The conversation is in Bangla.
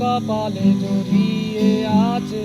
কপালে জড়িয়ে আছে।